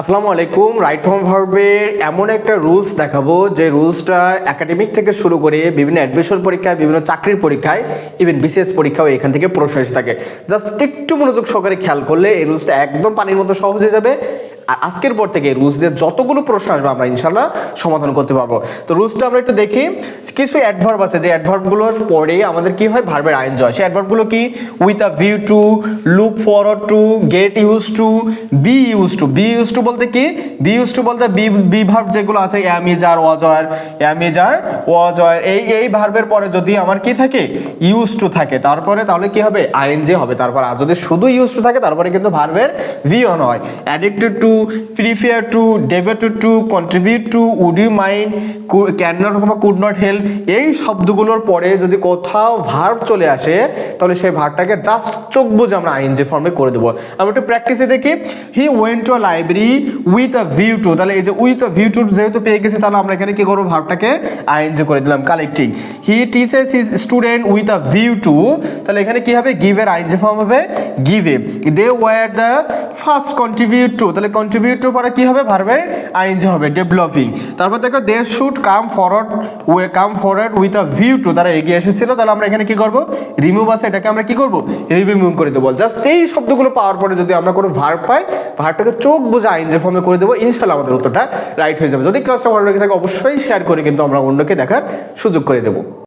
আসসালামু আলাইকুম right form ভার্বের এমন একটা রুলস দেখাবো, যে রুলসটা একাডেমিক থেকে শুরু করে বিভিন্ন অ্যাডমিশন পরীক্ষায়, বিভিন্ন চাকরির পরীক্ষায় ইভেন বিসিএস পরীক্ষাও এখান থেকে প্রশ্ন এসে থাকে। জাস্ট একটু মনোযোগ সহকারে খেয়াল করলে এই রুলসটা একদম পানির মতো সহজ হয়ে যাবে। আর আজকের পর থেকে রুলস দিয়ে যতগুলো প্রশ্ন আসবে আমরা ইনশাল্লাহ সমাধান করতে পারব। তো রুলসটা আমরা একটু দেখি। কিছু অ্যাডভার্ব আছে, যে অ্যাডভার্বগুলোর পরে আমাদের কি হয়? ভার্বের আইন জয় সেই অ্যাডভার্বগুলো কি? With a view to look forward to get use to be use to be use to বলতে কি? বি ইউজ টু বলতে বি বি ভার্ব যেগুলো আছে অ্যামিজার ওয়াজয়ার অ্যামিজার ওয়াজয়ার এই এই ভার্বের পরে যদি আমার কি থাকে? ইউজ টু থাকে। তারপরে তাহলে কি হবে? আইএনজি হবে। তারপর, আর যদি শুধু ইউজ টু থাকে, তারপরে কিন্তু ভার্বের ভি অন হয় addicted to prefer to devoted to contribute to would you mind can not অথবা কুড নট হেল্প এই শব্দগুলোর পরে যদি কোথাও ভার্ব চলে আসে, তাহলে সেই ভার্বটাকে জাস্ট চোখ বুঝে আমরা আইএনজি ফর্মে করে দেবো। আমরা একটু প্র্যাকটিসে দেখি। He went to library with a view to তাহলে এই যে উইথ আ ভিউ টু যেহেতু পেয়ে গেছি, তাহলে আমরা এখানে কি করব? ভার্বটাকে আইএনজি করে দিলাম collecting he teaches his student with a view to তাহলে এখানে কি হবে? গিভের আইএনজি ফর্ম হবে গিভে they were the first contribute to তাহলে কন্ট্রিবিউট টু পরে কি হবে? ভার্বের আইএনজি হবে ডেভেলপিং তারপর দেখো they should come forward way come forward with a view to তারা এগিয়ে এসেছিল, তাহলে আমরা এখানে কি করব? রিমুভ আছে, এটাকে আমরা কি করব? রিমুভ করে দেবো। জাস্ট এই শব্দগুলো পাওয়ার পরে যদি আমরা কোনো ভার্ব পাই ভার্বটাকে চোখ বুঝে আইএনজি ফর্মে করে দেবো ইনশাল্লাহ আমাদের উত্তরটা রাইট হয়ে যাবে। যদি ক্লাসটা ভালো লেগে থাকে, অবশ্যই শেয়ার করে কিন্তু আমরা অন্যকে দেখার সুযোগ করে দেবো।